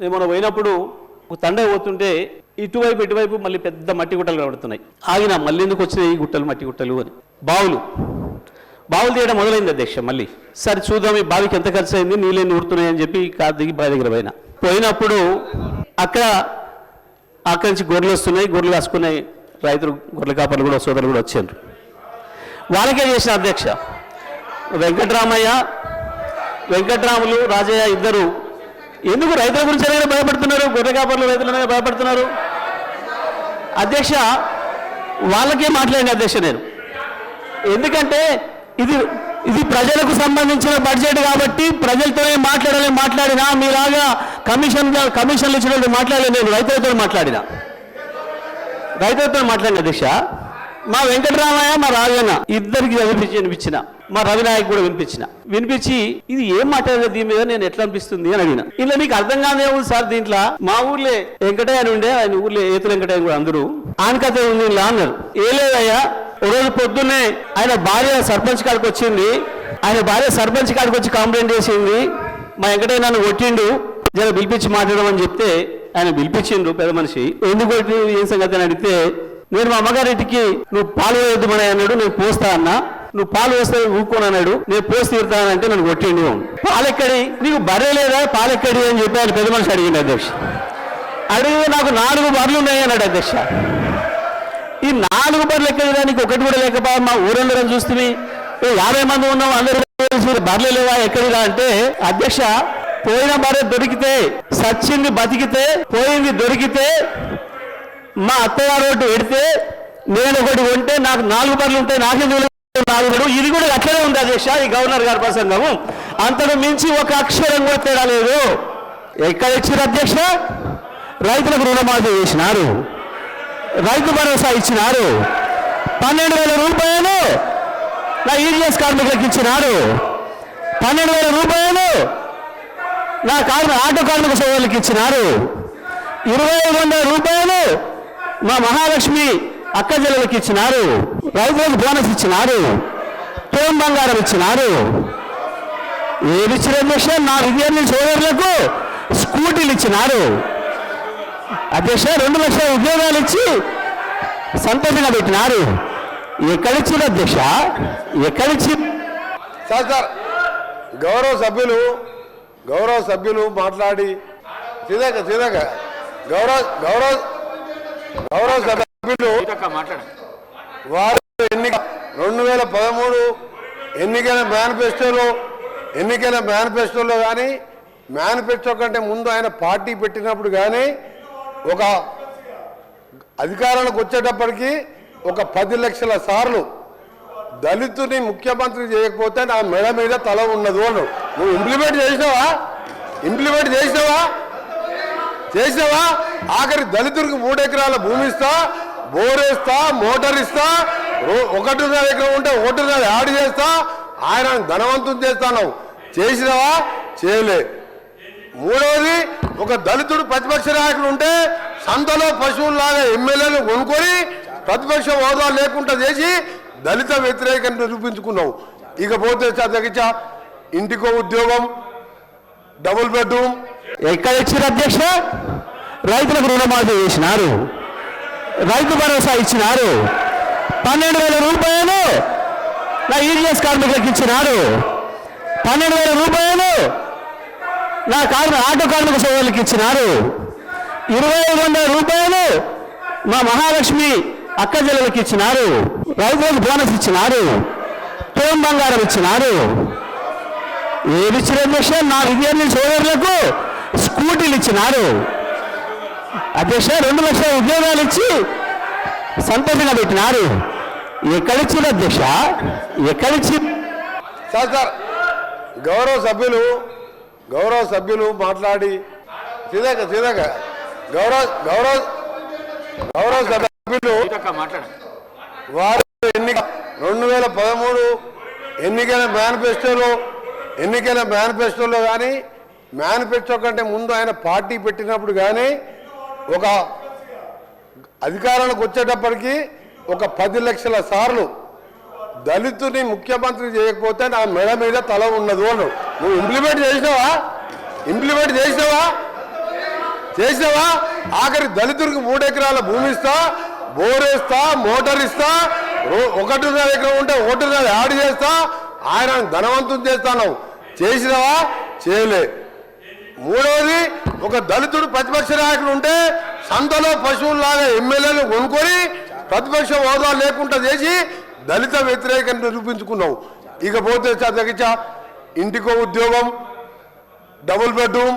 నేను మనం పోయినప్పుడు ఒక తండ పోతుంటే ఇటువైపు ఇటువైపు మళ్ళీ పెద్ద మట్టి గుట్టలు కనబడుతున్నాయి. ఆగిన మళ్ళీ ఎందుకు వచ్చినాయి ఈ గుట్టలు మట్టి గుట్టలు అని? బావులు. బావులు తీయడం మొదలైంది అధ్యక్ష మళ్ళీ. సరే చూద్దాం ఈ బావికి ఎంత ఖర్చు అయింది నీళ్ళని ఊరుతున్నాయి అని చెప్పి కారు దిగి బావి దగ్గర పోయినా. పోయినప్పుడు అక్కడ అక్కడి నుంచి గొర్రెలు వస్తున్నాయి గొర్రెలు కాసుకున్నాయి రైతులు గొర్రెల కాపర్లు కూడా సోదరులు కూడా వచ్చారు. వాళ్ళకే చేసిన అధ్యక్ష వెంకటరామయ్య వెంకటరాములు రాజయ్య ఇద్దరు ఎందుకు రైతుల గురించి అలాగే భయపడుతున్నారు? గొర్రె కాపర్లు రైతులనే భయపడుతున్నారు? అధ్యక్ష వాళ్ళకే మాట్లాడిన అధ్యక్ష నేను. ఎందుకంటే ఇది ఇది ప్రజలకు సంబంధించిన బడ్జెట్ కాబట్టి ప్రజలతోనే మాట్లాడాలని మాట్లాడినా మీలాగా కమిషన్ కమిషన్లు ఇచ్చినట్టు మాట్లాడలేదు నేను రైతులతో మాట్లాడినా. రైతులతో మాట్లాడిన అధ్యక్ష. మా వెంకటరామయ్య మా రాజన్న ఇద్దరికి వినిపించి అనిపించిన మా రవినాయక్ కూడా వినిపించిన. వినిపించి ఇది ఏం మాట్లాడలేదు దీని మీద నేను ఎట్లా అనిపిస్తుంది? అని అడిగిన. ఇలా మీకు అర్థం కానే ఉంది సార్ దీంట్లో. మా ఊర్లే వెంకటయ్య అని ఉండే ఆయన ఊర్లో ఏతుల వెంకటయ్య కూడా అందరూ ఆయన కథ ఉంది ఇలా అన్నారు. ఏ లేదయ్యా రోజు పొద్దున్నే ఆయన భార్య సర్పంచ్ కాడికి వచ్చింది. ఆయన భార్య సర్పంచ్ కాడికి వచ్చి కంప్లైంట్ చేసింది. మా వెంకటయ్య నన్ను కొట్టిండు. జర పిలిపించి మాట్లాడమని చెప్తే ఆయన పిలిపించిండు పెద్ద మనిషి. ఎందుకు ఏం సంగతి? అని అడిగితే నేను మా అమ్మగారింటికి నువ్వు పాలు వేయద్దుమని అన్నాడు. నేను పోస్తా అన్నా. నువ్వు పాలు వేస్తే ఊరుకోను అన్నాడు. నేను పోసి తీరుతానంటే నన్ను కొట్టిండి. పాలెక్కడి? నీకు బర్రె లేదా? పాలెక్కడి అని చెప్పి ఆయన పెద్ద మనిషి అడిగింది అధ్యక్ష. అడిగి నాకు నాలుగు బర్రెలు ఉన్నాయి అన్నాడు అధ్యక్ష. ఈ నాలుగు బర్రెలు ఎక్కడ నీకు ఒకటి కూడా లేకపోయా మా ఊరందరం చూస్తే. యాభై మంది ఉన్నాం అందరూ కలిసి బర్రెలు లేవా ఎక్కడిదా అంటే అధ్యక్ష పోయిన బర్రె దొరికితే సచ్చింది బతికితే పోయింది దొరికితే మా అత్తగారు ఒకటి పెడితే నేను ఒకటి కొంటే నాకు నాలుగు బర్రెలు ఉంటాయి నాకే నాలుగు ఇది కూడా అట్లనే ఉంది అధ్యక్ష ఈ గవర్నర్ గారి ప్రసంగము అంతకు మించి ఒక అక్షరం కూడా తేడా లేదు. ఎక్కడ ఇచ్చారు అధ్యక్ష? రైతులకు రుణమాఫీ చేసినారు. రైతు భరోసా ఇచ్చినారు. పన్నెండు వేల రూపాయలు నా ఈడిఎస్ కార్మికులకు ఇచ్చినారు. పన్నెండు వేల రూపాయలు నా కార్మి ఆటో కార్మిక సోదరులకు ఇచ్చినారు. ఇరవై ఐదు వందల రూపాయలు మా మహాలక్ష్మి అక్క ఇచ్చినారు. రైతులకు బోనస్ ఇచ్చినారు తోం బంగారం ఇచ్చినారు ఏది ఇచ్చిన అధ్యక్ష నా విద్యార్థి సోదరులకు స్కూటీలు ఇచ్చినారు అధ్యక్ష రెండు లక్షల ఉద్యోగాలు ఇచ్చి సంతోషంగా పెట్టినారు ఎక్కడిచ్చిన అధ్యక్ష? ఎక్కడిచ్చి సార్ సార్ గౌరవ సభ్యులు గౌరవ సభ్యులు మాట్లాడి సీదాక సీదాక గౌరవ గౌరవ గౌరవ సభ్యులు వారు ఎన్నిక రెండు వేల పదమూడు ఎన్నికైన మేనిఫెస్టోలో ఎన్నికైన మేనిఫెస్టోలో కానీ మేనిఫెస్టో కంటే ముందు ఆయన పార్టీ పెట్టినప్పుడు కానీ ఒక అధికారానికి వచ్చేటప్పటికి ఒక పది లక్షల సార్లు దళితుని ముఖ్యమంత్రి చేయకపోతే నా మెడ మీద తల ఉన్నది అను నువ్వు ఇంప్లిమెంట్ చేసినావా? ఇంప్లిమెంట్ చేసినావా? చేసినావా? ఆఖరి దళితుడికి మూడు ఎకరాల భూమి ఇస్తా బోరేస్తా మోటార్ ఇస్తా రో- ఒకటిన్నర ఎకరం ఉంటే ఒకటిన్నర యాడ్ చేస్తా ఆయన ధనవంతం చేస్తాను. చేసినావా? చేయలే. మూడవది ఒక దళితుడు ప్రతిపక్ష నాయకుడు ఉంటే సంతలో పశువుల్లాగా ఎమ్మెల్యేలు కొనుక్కొని ప్రతిపక్ష హోదా లేకుండా చేసి దళిత వ్యతిరేకం నిరూపించుకున్నావు ఇకపోతే చదగించ ఇంటికో ఉద్యోగం డబుల్ బెడ్రూమ్. ఎక్కడ ఎక్కడిచ్చిన అధ్యక్ష? రైతులకు రుణమాఫీ చేసినారు. రైతు భరోసా ఇచ్చినారు. పన్నెండు వేల రూపాయలు నా ఈడిఎస్ కార్మికులకు ఇచ్చినారు. పన్నెండు వేల రూపాయలు నా కార్మి ఆటో కార్మిక సోదరులకు ఇచ్చినారు. ఇరవై ఐదు వందల రూపాయలు మా మహాలక్ష్మి అక్క జిల్లలకు ఇచ్చినారు. రైతులకు బోనస్ ఇచ్చినారు. తోం బంగారం ఇచ్చినారు. ఏది విషయం నా విద్యార్థి సోదరులకు స్కూటీలు ఇచ్చినారు. అధ్యక్ష రెండు లక్షల ఉద్యోగాలు ఇచ్చి సంతోషంగా పెట్టినారు. ఎక్కడిచ్చిన అధ్యక్ష? ఎక్కడిచ్చి సార్ సార్ గౌరవ సభ్యులు గౌరవ సభ్యులు మాట్లాడి సీదాక సీదాక గౌరవ గౌరవ గౌరవ సభ్యులు వారు ఎన్నిక రెండు వేల పదమూడు ఎన్నికైన మేనిఫెస్టోలో ఎన్నికైన మేనిఫెస్టోలో కానీ మేనిఫెస్టో కంటే ముందు ఆయన పార్టీ పెట్టినప్పుడు కానీ ఒక అధికారానికి వచ్చేటప్పటికీ ఒక పది లక్షల సార్లు దళితుని ముఖ్యమంత్రి చేయకపోతే నా మెడ మీద తల ఉన్నది అను. నువ్వు ఇంప్లిమెంట్ చేసినావా? ఇంప్లిమెంట్ చేసినావా? చేసినావా? ఆఖరి దళితుడికి మూడు ఎకరాల భూమి ఇస్తా బోరేస్తా మోటార్ ఇస్తా ఒకటి ఒకటిన్నర ఎకరం ఉంటే ఒకటిన్నర యాడ్ చేస్తా ఆయన ధనవంతం చేస్తాను. చేసినావా? చేయలే. మూడవది ఒక దళితుడు ప్రతిపక్ష నాయకుడు ఉంటే సంతలో పశువుల్లాగా ఎమ్మెల్యేలు కొనుక్కొని ప్రతిపక్ష హోదా లేకుండా చేసి దళిత వ్యతిరేకం నిరూపించుకున్నావు. ఇకపోతే చదగించ ఇంటికో ఉద్యోగం డబుల్ బెడ్రూమ్